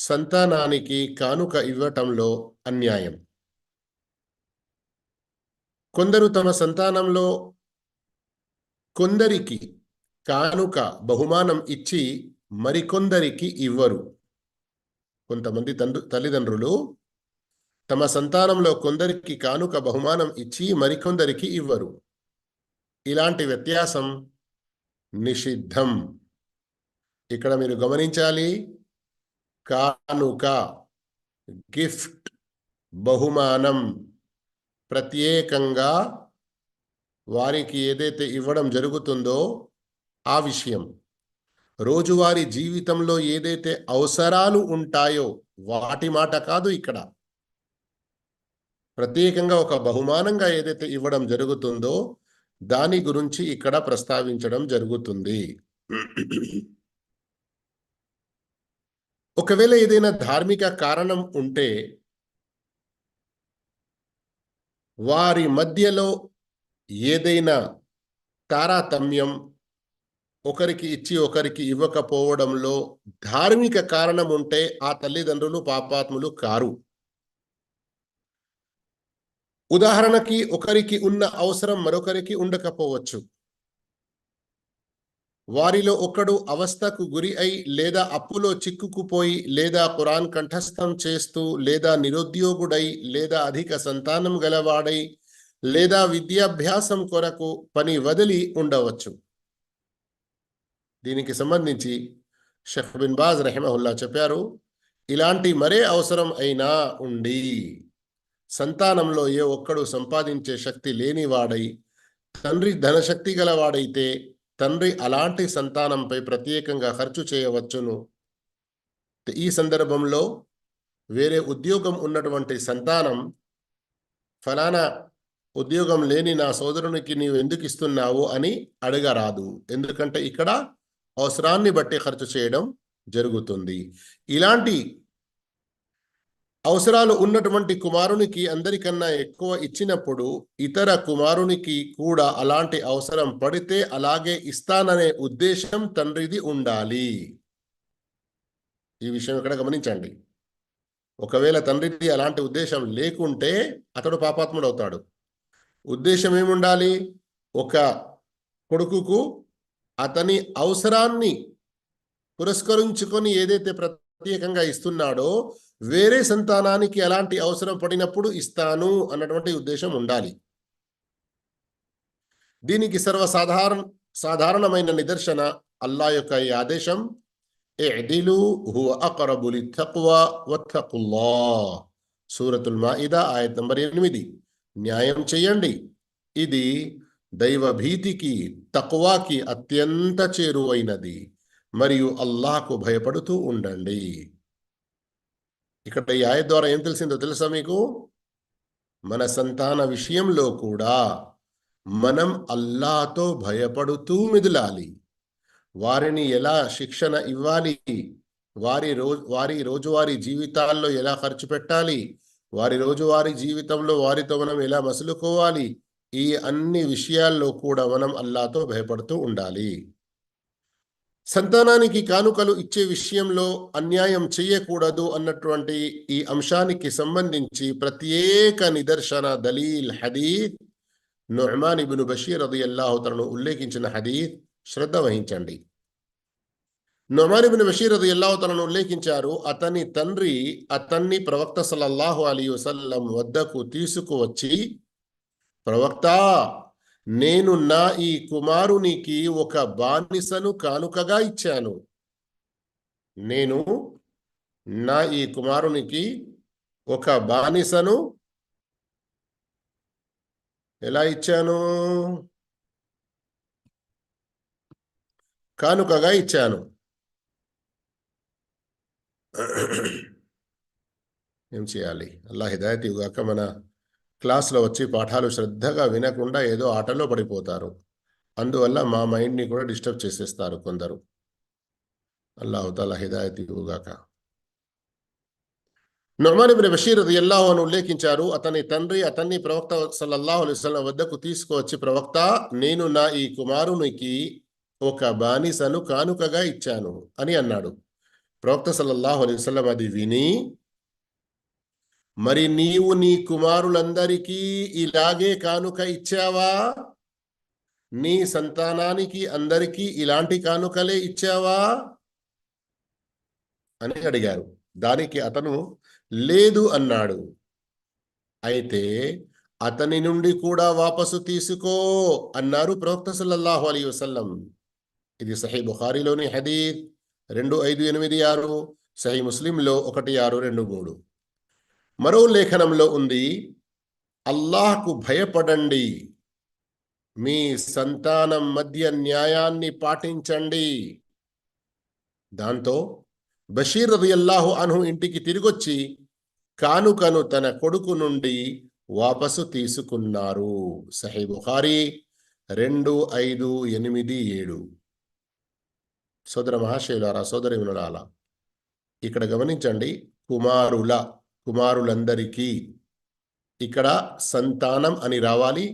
సంతానానికి కానుక ఇవ్వటంలో అన్యాయం. కొందరు తమ సంతానంలో కొందరికి కానుక బహుమానం ఇచ్చి మరికొందరికి ఇవ్వరు. కొంతమంది తండ్రి తల్లిదండ్రులు తమ సంతానంలో కొందరికి కానుక బహుమానం ఇచ్చి మరికొందరికి ఇవ్వరు. ఇలాంటి వ్యత్యాసం నిషిద్ధం. ఇక్కడ మీరు గమనించాలి కానుక గిఫ్ట్ బహుమానం ప్రత్యేకంగా వారికి ఏదైతే ఇవ్వడం జరుగుతుందో ఆ విషయం. రోజువారీ జీవితంలో ఏదైతే అవసరాలు ఉంటాయో వాటి మాట కాదు ఇక్కడ. ప్రత్యేకంగా ఒక బహుమానంగా ఏదైతే ఇవ్వడం జరుగుతుందో దాని గురించి ఇక్కడ ప్రస్తావించడం జరుగుతుంది. ఒకవేళ ఏదైనా ధార్మిక కారణం ఉంటే వారి మధ్యలో ఏదైనా తారతమ్యం ఒకరికి ఇచ్చి ఒకరికి ఇవ్వకపోవడంలో ధార్మిక కారణం ఉంటే ఆ తల్లిదండ్రులు పాపాత్ములు కారు. ఉదాహరణకి ఒకరికి ఉన్న అవసరం మరొకరికి ఉండకపోవచ్చు. వారిలో ఒకడు అవస్థకు గురి అయి లేదా అప్పులో చిక్కుకుపోయి లేదా ఖురాన్ కంఠస్థం చేస్తూ లేదా నిరుద్యోగుడై లేదా అధిక సంతానం గలవాడై లేదా విద్యాభ్యాసం కొరకు పని వదిలి ఉండవచ్చు. దీనికి సంబంధించి షెఫ్ బిన్ బాజ్ రెహమహుల్లా చెప్పారు ఇలాంటి మరే అవసరం అయినా ఉండి సంతానంలో ఏ ఒక్కడు సంపాదించే శక్తి లేనివాడై తండ్రి ధనశక్తి గలవాడైతే తండ్రి అలాంటి సంతానంపై ప్రత్యేకంగా ఖర్చు చేయవచ్చును. ఈ సందర్భంలో వేరే ఉద్యోగం ఉన్నటువంటి సంతానం ఫలానా ఉద్యోగం లేని నా సోదరునికి నీవు ఎందుకు ఇస్తున్నావు? అని అడగరాదు. ఎందుకంటే ఇక్కడ అవసరాన్ని బట్టి ఖర్చు చేయడం జరుగుతుంది. ఇలాంటి అవసరాలు ఉన్నటువంటి కుమారునికి అందరికన్నా ఎక్కువ ఇచ్చినప్పుడు ఇతర కుమారునికి కూడా అలాంటి అవసరం పడితే అలాగే ఇస్తాననే ఉద్దేశం తండ్రిది ఉండాలి. ఈ విషయం ఇక్కడ గమనించండి. ఒకవేళ తండ్రిది అలాంటి ఉద్దేశం లేకుంటే అతడు పాపాత్ముడు అవుతాడు ఉద్దేశం ఏముండాలి? ఒక కొడుకుకు అతని అవసరాన్ని పురస్కరించుకొని ఏదైతే ప్రత్యేకంగా ఇస్తున్నాడో వేరే సంతానానికి ఎలాంటి అవసరం పడినప్పుడు ఇస్తాను అన్నటువంటి ఉద్దేశం ఉండాలి. దీనికి సర్వసాధారణ సాధారణమైన నిదర్శన అల్లా యొక్క ఈ ఆదేశం ఎడిలు హువ అక్రబు సూరతుల్ మాయిదా ఆయత్ నంబర్ ఎనిమిది. న్యాయం చేయండి. ఇది దైవ భీతికి తక్వాకి అత్యంత చేరువైనది. మరియు అల్లాహకు భయపడుతూ ఉండండి. ఇక్కడ ఈ ఆయ ద్వారా ఏం తెలిసిందో తెలుసా మీకు? మన సంతాన విషయంలో కూడా మనం అల్లాతో భయపడుతూ మిదలాలి. వారిని ఎలా శిక్షణ ఇవ్వాలి? వారి రోజు వారి రోజువారీ జీవితాల్లో ఎలా ఖర్చు పెట్టాలి? వారి రోజువారీ జీవితంలో వారితో మనం ఎలా మసులుకోవాలి? ఈ అన్ని విషయాల్లో కూడా మనం అల్లాతో భయపడుతూ ఉండాలి. సంతానానికి కానుకలు ఇచ్చే విషయంలో అన్యాయం చేయకూడదు అన్నటువంటి ఈ అంశానికి సంబంధించి ప్రత్యేక నిదర్శన దలీల్ హదీద్ నొహమాన్ ఇబును బషీర్ అది తనను ఉల్లేఖించిన హదీద్ శ్రద్ధ వహించండి. నొహమాన్ ఇబిన్ బషీర్ అది తనను ఉల్లేఖించారు అతని తండ్రి అతన్ని ప్రవక్త సలల్లాహు అలీ వసల్లం వద్దకు తీసుకువచ్చి ప్రవక్త నేను నా ఈ కుమారునికి ఒక బానిసను కానుకగా ఇచ్చాను. నేను నా ఈ కుమారునికి ఒక బానిసను ఎలా ఇచ్చాను? కానుకగా ఇచ్చాను. ఏం చేయాలి? అల్లా హిదాయత్ ఇవ్వక మన క్లాస్లో వచ్చి పాఠాలు శ్రద్ధగా వినకుండా ఏదో ఆటలో పడిపోతారు. అందువల్ల మా మైండ్ని కూడా డిస్టర్బ్ చేసేస్తారు కొందరు. అల్లాహుతాల హిదాయత్ ఇవ్వగాక. నొమాన్ ఇబ్న్ బషీర్ రదియల్లాహు అని ఉల్లేఖించారు అతని తండ్రి అతన్ని ప్రవక్త సల్లల్లాహు అలైహి వద్దకు తీసుకువచ్చి ప్రవక్త నేను నా ఈ కుమారునికి ఒక బానిసను కానుకగా ఇచ్చాను అని అన్నాడు. ప్రవక్త సల్లల్లాహు అలైస్లం అది విని మరి నీవు నీ కుమారులందరికీ ఇలాగే కానుక ఇచ్చావా? నీ సంతానానికి అందరికీ ఇలాంటి కానుకలే ఇచ్చావా? అని అడిగారు. దానికి అతను లేదు అన్నాడు. అయితే అతని నుండి కూడా వాపసు తీసుకో అన్నారు ప్రవక్త సల్లల్లాహు అలీ వసల్లం. ఇది సహీ బుఖారిలోని హదీద్ రెండు ఐదు ఎనిమిది ఆరు సహీ ముస్లింలో ఒకటి ఆరు రెండు మూడు. మరో లేఖనంలో ఉంది అల్లాహ్కు భయపడండి. మీ సంతానం మధ్య న్యాయాన్ని పాటించండి. దాంతో బషీర్ రదియల్లాహు అన్హు ఇంటికి తిరిగొచ్చి కానుకను తన కొడుకు నుండి వాపసు తీసుకున్నారు. సహీ బుఖారి రెండు ఐదు ఎనిమిది ఏడు. సోదర మహాశైలారా సోదరి వినరాల ఇక్కడ గమనించండి కుమారుల కుమారులందరికీ ఇక్కడ సంతానం అని రావాలి.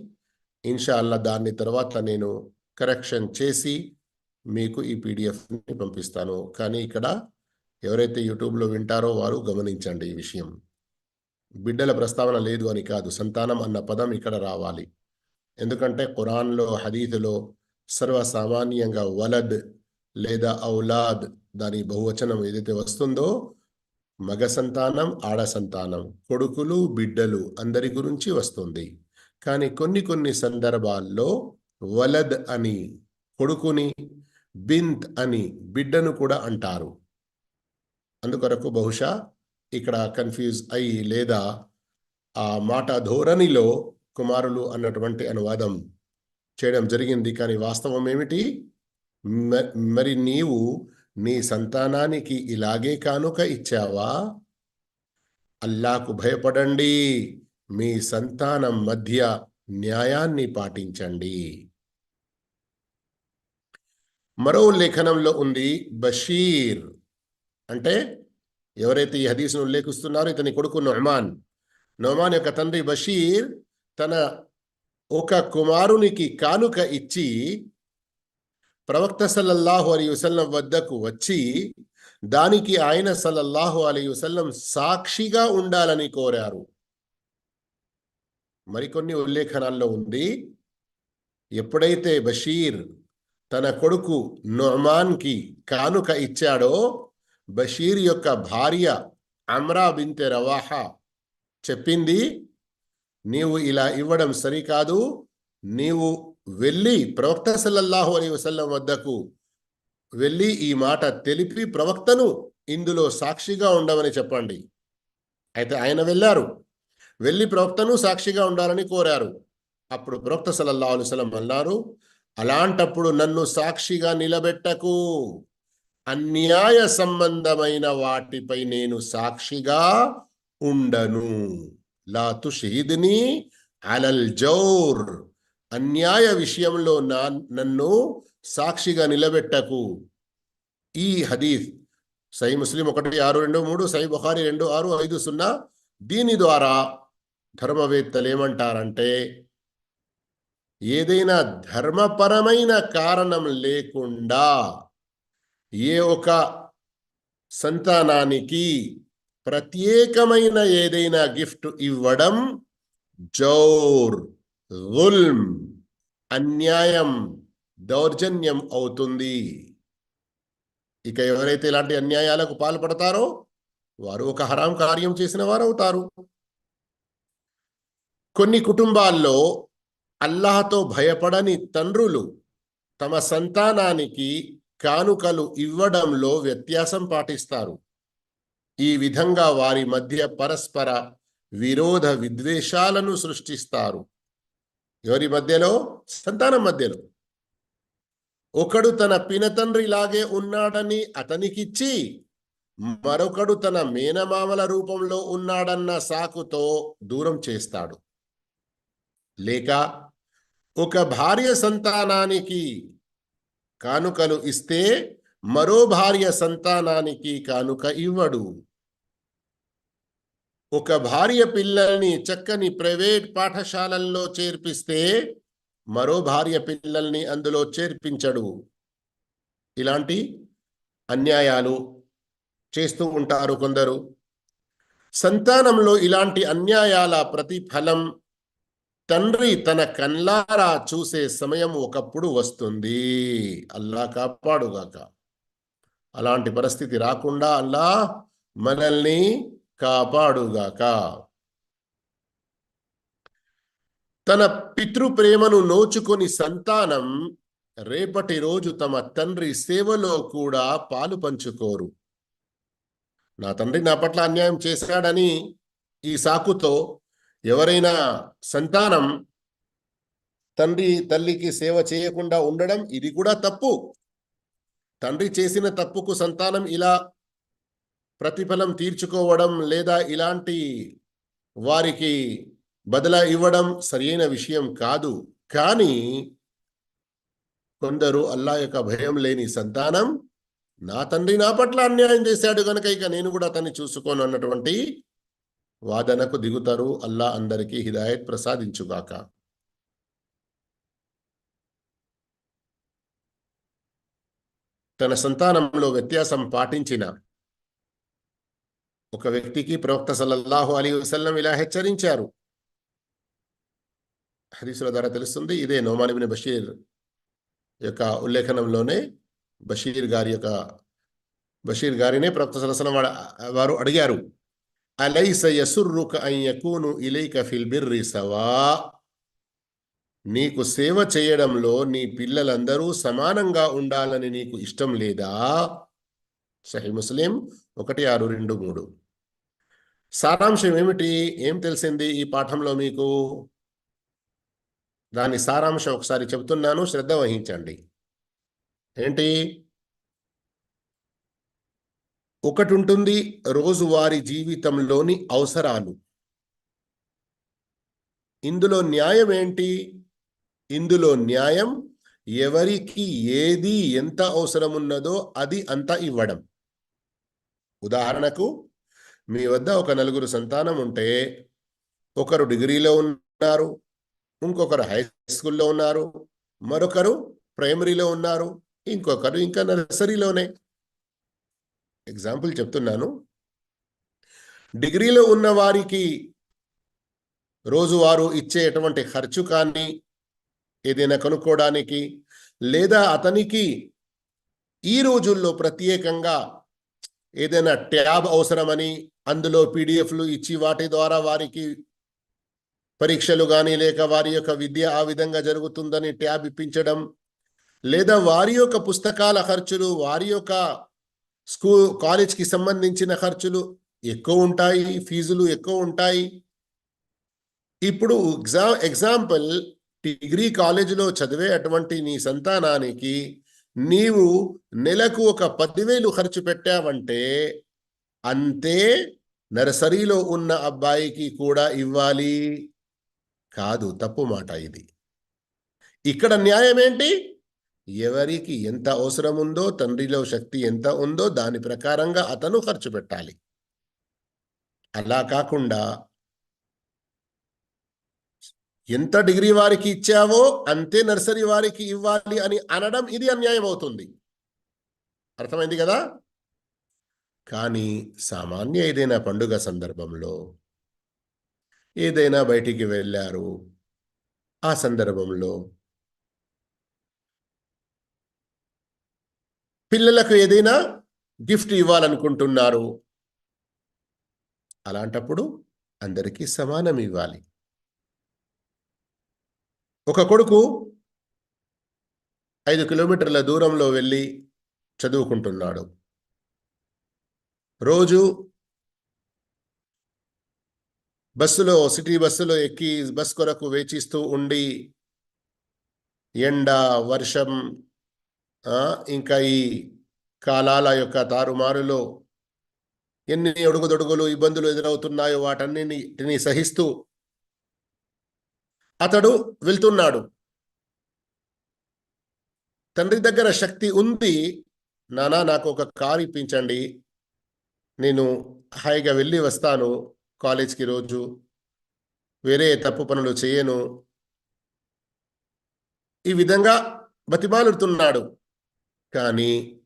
ఇన్షాల్లా దాన్ని తర్వాత నేను కరెక్షన్ చేసి మీకు ఈ పీడిఎఫ్ని పంపిస్తాను. కానీ ఇక్కడ ఎవరైతే యూట్యూబ్లో వింటారో వారు గమనించండి ఈ విషయం. బిడ్డల ప్రస్తావన లేదు అని కాదు సంతానం అన్న పదం ఇక్కడ రావాలి. ఎందుకంటే ఖురాన్లో హదీతులో సర్వసామాన్యంగా వలద్ లేదా ఔలాద్ దాని బహువచనం ఏదైతే వస్తుందో మగ సంతానం ఆడ సంతానం కొడుకులు బిడ్డలు అందరి గురించి వస్తుంది. కానీ కొన్ని కొన్ని సందర్భాల్లో వలద్ అని కొడుకుని బింత్ అని బిడ్డను కూడా అంటారు. అందుకొరకు బహుశా ఇక్కడ కన్ఫ్యూజ్ అయ్యి లేదా ఆ మాట ధోరణిలో కుమారులు అన్నటువంటి అనువాదం చేయడం జరిగింది. కానీ వాస్తవం ఏమిటి? మ- మరి నీవు నీ సంతానానికి ఇలాగే కానుక ఇచ్చావా? అల్లాకు భయపడండి. మీ సంతానం మధ్య న్యాయాన్ని పాటించండి. మరో లేఖనంలో ఉంది బషీర్. అంటే ఎవరైతే ఈ హదీస్ను ఉల్లేఖిస్తున్నారో ఇతని కొడుకు నొహమాన్ నొహమాన్ యొక్క తండ్రి బషీర్ తన ఒక కుమారునికి కానుక ఇచ్చి ప్రవక్త సల్లల్లాహు అలీ వసల్లం వద్దకు వచ్చి దానికి ఆయన సల్లల్లాహు అలీ వసల్లం సాక్షిగా ఉండాలని కోరారు. మరికొన్ని ఉల్లేఖనాల్లో ఉంది. ఎప్పుడైతే బషీర్ తన కొడుకు నొమాన్కి కానుక ఇచ్చాడో బషీర్ యొక్క భార్య అమ్రా బింతె రవాహా చెప్పింది నీవు ఇలా ఇవ్వడం సరికాదు. నీవు వెళ్ళి ప్రవక్త సల్లల్లాహు అలీ వసల్లం వద్దకు వెళ్ళి ఈ మాట తెలిపి ప్రవక్తను ఇందులో సాక్షిగా ఉండమని చెప్పండి. అయితే ఆయన వెళ్ళారు. వెళ్ళి ప్రవక్తను సాక్షిగా ఉండాలని కోరారు. అప్పుడు ప్రవక్త సల్లల్లాహు అలైహి అన్నారు అలాంటప్పుడు నన్ను సాక్షిగా నిలబెట్టకు. అన్యాయ సంబంధమైన వాటిపై నేను సాక్షిగా ఉండను. లా షహీద్ని అలల్ జౌర్. అన్యాయ విషయంలో నా నన్ను సాక్షిగా నిలబెట్టకు. ఈ హదీఫ్ సై ముస్లిం ఒకటి ఆరు రెండు మూడు సై బుఖారి రెండు ఆరు ఐదు సున్నా దీని ద్వారా ధర్మవేత్తలు ఏమంటారంటే ఏదైనా ధర్మపరమైన కారణం లేకుండా ఏ ఒక సంతానానికి ప్రత్యేకమైన ఏదైనా గిఫ్ట్ ఇవ్వడం జౌర్. జుల్మ్ అన్యాయం దౌర్జన్యం అవుతుంది. ఇక ఎవరైతే ఇలాంటి అన్యాయాలకు పాల్పడతారో వారు ఒక హరాం కార్యం చేసిన వారు అవుతారు కొన్ని కుటుంబాల్లో అల్లాహతో భయపడని తండ్రులు తమ సంతానానికి కానుకలు ఇవ్వడంలో వ్యత్యాసం పాటిస్తారు. ఈ విధంగా వారి మధ్య పరస్పర విరోధ విద్వేషాలను సృష్టిస్తారు. ఎవరి మధ్యలో? సంతానం మధ్యలో. ఒకడు తన పినతండ్రిలాగే ఉన్నాడని అతనికిచ్చి మరొకడు తన మేనమామల రూపంలో ఉన్నాడన్న సాకుతో దూరం చేస్తాడు. లేక ఒక భార్య సంతానానికి కానుకలు ఇస్తే మరో భార్య సంతానానికి కానుక ఇవ్వడు. ఒక భార్య పిల్లల్ని చక్కని ప్రైవేట్ పాఠశాలల్లో చేర్పిస్తే మరో భార్య పిల్లల్ని అందులో చేర్పించడు. ఇలాంటి అన్యాయాలు చేస్తూ ఉంటారు కొందరు. సంతానంలో ఇలాంటి అన్యాయాల ప్రతిఫలం తండ్రి తన కన్లారా చూసే సమయం ఒకప్పుడు వస్తుంది. అల్లా కాపాడుగాక. అలాంటి పరిస్థితి రాకుండా అల్లా మనల్ని కాపాడుగాక. తన పితృ ప్రేమను నోచుకొని సంతానం రేపటి రోజు తమ తండ్రి సేవలో కూడా పాలు పంచుకోరు. నా తండ్రి నా పట్ల అన్యాయం చేశాడని ఈ సాకుతో ఎవరైనా సంతానం తండ్రి తల్లికి సేవ చేయకుండా ఉండడం ఇది కూడా తప్పు. తండ్రి చేసిన తప్పుకు సంతానం ఇలా ప్రతిఫలం తీర్చుకోవడం లేదా ఇలాంటి వారికి బదలా ఇవ్వడం సరియైన విషయం కాదు. కానీ కొందరు అల్లా యొక్క భయం లేని సంతానం నా తండ్రి నా పట్ల అన్యాయం చేశాడు కనుక ఇక నేను కూడా అతన్ని చూసుకోను అన్నటువంటి వాదనకు దిగుతారు. అల్లా అందరికీ హిదాయత్ ప్రసాదించుగాక. తన సంతానంలో వ్యత్యాసం పాటించిన ఒక వ్యక్తికి ప్రవక్త సల్లల్లాహు అలీ వసల్లం ఇలా హెచ్చరించారు. హదీసుల ద్వారా తెలుస్తుంది ఇదే నోమానిబిన్ బషీర్ యొక్క ఉల్లేఖనంలోనే బషీర్ గారి యొక్క బషీర్ గారినే ప్రవక్త సలసలం వారు అడిగారు అలైస యసుర్రుక అన్ ఇలైక ఫిల్ బిర్రి సవా? నీకు సేవ చేయడంలో నీ పిల్లలందరూ సమానంగా ఉండాలని నీకు ఇష్టం లేదా? సహీ ముస్లిం ఒకటి ఆరు రెండు మూడు. సారాంశం ఏమిటి? ఏం తెలిసింది ఈ పాఠంలో మీకు? దాని సారాంశం ఒకసారి చెబుతున్నాను శ్రద్ధ వహించండి. ఏంటి? ఒకటి ఉంటుంది రోజువారీ జీవితంలోని అవసరాలు. ఇందులో న్యాయం ఏంటి? ఇందులో న్యాయం ఎవరికి ఏది ఎంత అవసరం ఉన్నదో అది అంత ఇవ్వడం. ఉదాహరణకు మీ వద్ద ఒక నలుగురు సంతానం ఉంటే ఒకరు డిగ్రీలో ఉన్నారు ఇంకొకరు హై స్కూల్లో ఉన్నారు మరొకరు ప్రైమరీలో ఉన్నారు ఇంకొకరు ఇంకా నర్సరీలోనే. ఎగ్జాంపుల్ చెప్తున్నాను. డిగ్రీలో ఉన్న వారికి రోజువారు ఇచ్చేటువంటి ఖర్చు కానీ ఏదైనా కొనుక్కోవడానికి లేదా అతనికి ఈ రోజుల్లో ప్రత్యేకంగా ఏదైనా ట్యాబ్ అవసరమని అందులో పీడిఎఫ్లు ఇచ్చి వాటి ద్వారా వారికి పరీక్షలు కానీ లేక వారి యొక్క విద్య ఆ విధంగా జరుగుతుందని ట్యాబ్ ఇప్పించడం లేదా వారి యొక్క పుస్తకాల ఖర్చులు వారి యొక్క స్కూల్ కాలేజ్కి సంబంధించిన ఖర్చులు ఎక్కువ ఉంటాయి ఫీజులు ఎక్కువ ఉంటాయి. ఇప్పుడు ఎగ్జామ్ ఎగ్జాంపుల్ డిగ్రీ కాలేజీలో చదివే అటువంటి నీ సంతానానికి నీవు నెలకు ఒక పదివేలు ఖర్చు పెట్టావంటే అంతే నర్సరీలో ఉన్న అబ్బాయికి కూడా ఇవ్వాలి. కాదు తప్పు మాట ఇది. ఇక్కడ న్యాయం ఏంటి? ఎవరికి ఎంత అవసరం ఉందో తండ్రిలో శక్తి ఎంత ఉందో దాని ప్రకారంగా అతను ఖర్చు పెట్టాలి. అలా కాకుండా ఎంత డిగ్రీ వారికి ఇచ్చావో అంతే నర్సరీ వారికి ఇవ్వాలి అని అనడం ఇది అన్యాయం అవుతుంది అర్థమైంది కదా? కానీ సామాన్య ఏదైనా పండుగ సందర్భంలో ఏదైనా బయటికి వెళ్ళారు ఆ సందర్భంలో పిల్లలకు ఏదైనా గిఫ్ట్ ఇవ్వాలనుకుంటున్నారు అలాంటప్పుడు అందరికీ సమానం ఇవ్వాలి. ఒక కొడుకు ఐదు కిలోమీటర్ల దూరంలో వెళ్ళి చదువుకుంటున్నాడు. రోజు బస్సులో సిటీ బస్సులో ఎక్కి బస్ కొరకు వేచిస్తూ ఉండి ఎండ వర్షం ఇంకా ఈ కాలాల యొక్క తారుమారులో ఎన్ని అడుగుదొడుగులు ఇబ్బందులు ఎదురవుతున్నాయో వాటన్నిటిని సహిస్తూ అతడు వెళ్తున్నాడు. తండ్రి దగ్గర శక్తి ఉంది. నానా నాకు ఒక కారు ఇప్పించండి. నేను హాయిగా వెళ్ళి వస్తాను. కాలేజ్కి రోజు వేరే తప్పు పనులు చేయను. ఈ విధంగా బతిమాలుడుతున్నాడు. కానీ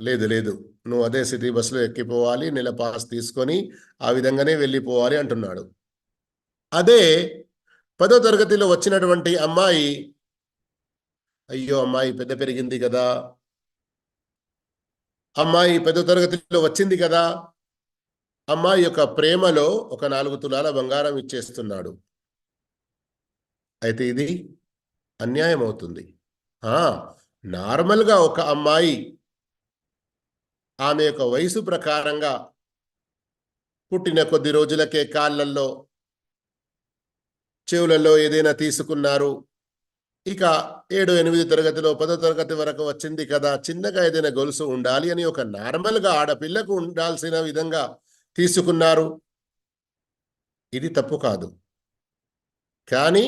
లేదు లేదు. నువ్వు అదే సిటీ బస్సులో ఎక్కిపోవాలి. నెల పాస్ తీసుకొని ఆ విధంగానే వెళ్ళిపోవాలి అంటున్నాడు. అదే పదో తరగతిలో వచ్చినటువంటి అమ్మాయి అయ్యో అమ్మాయి పెద్ద పెరిగింది కదా. అమ్మాయి పదో తరగతిలో వచ్చింది కదా. అమ్మాయి యొక్క ప్రేమలో ఒక నాలుగు తులాల బంగారం ఇచ్చేస్తున్నాడు. అయితే ఇది అన్యాయం అవుతుంది. నార్మల్గా ఒక అమ్మాయి ఆమె యొక్క వయసు ప్రకారంగా పుట్టిన కొద్ది రోజులకే కాళ్ళల్లో చెవులలో ఏదైనా తీసుకున్నారు. ఇక ఏడు ఎనిమిది తరగతిలో పదో తరగతి వరకు వచ్చింది కదా. చిన్నగా ఏదైనా గొలుసు ఉండాలి అని ఒక నార్మల్గా ఆడపిల్లకు ఉండాల్సిన విధంగా తీసుకున్నారు. ఇది తప్పు కాదు. కానీ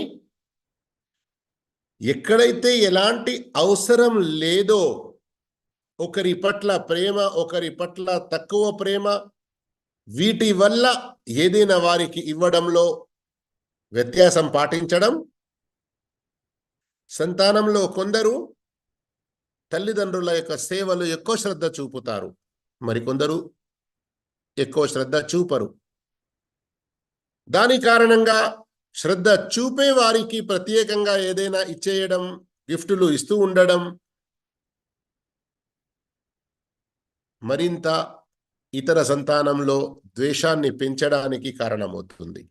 ఎక్కడైతే ఎలాంటి అవసరం లేదో ఒకరి పట్ల ప్రేమ ఒకరి పట్ల తక్కువ ప్రేమ వీటి వల్ల ఏదైనా వారికి ఇవ్వడంలో వ్యత్యాసం పాటించడం. సంతానంలో కొందరు తల్లిదండ్రుల యొక్క సేవలు ఎక్కువ శ్రద్ధ చూపుతారు. మరికొందరు ఎక్కువ శ్రద్ధ చూపరు. దాని కారణంగా శ్రద్ధ చూపే వారికి ప్రత్యేకంగా ఏదైనా ఇచ్చేయడం గిఫ్టులు ఇస్తూ ఉండడం మరింత ఇతర సంతానంలో ద్వేషాన్ని పెంచడానికి కారణమవుతుంది.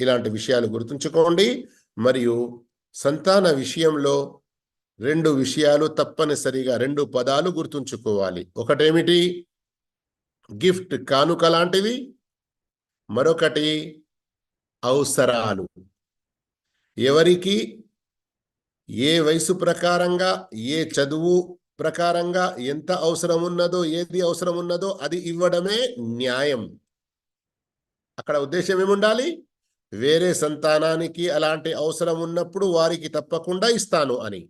ఇలాంటి విషయాలు గుర్తుంచుకోండి. మరియు సంతాన విషయంలో రెండు విషయాలు తప్పనిసరిగా రెండు పదాలు గుర్తుంచుకోవాలి. ఒకటేమిటి? గిఫ్ట్ కానుక లాంటివి మరొకటి అవసరాలు. ఎవరికి? ఏ వయసు ప్రకారంగా ఏ చదువు ప్రకారంగా ఎంత అవసరం ఉన్నదో ఏది అవసరం ఉన్నదో అది ఇవ్వడమే న్యాయం. అక్కడ ఉద్దేశం ఏముండాలి? వేరే సంతానానికి అలాంటి అవసరం ఉన్నప్పుడు వారికి తప్పకుండా ఇస్తాను అని.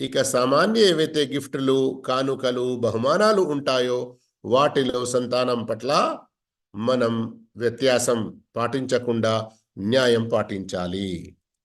ఇక సామాన్య ఏవైతే గిఫ్టులు కానుకలు బహుమానాలు ఉంటాయో వాటిలో సంతానం పట్ల మనం వ్యత్యాసం పాటించకుండా న్యాయం పాటించాలి.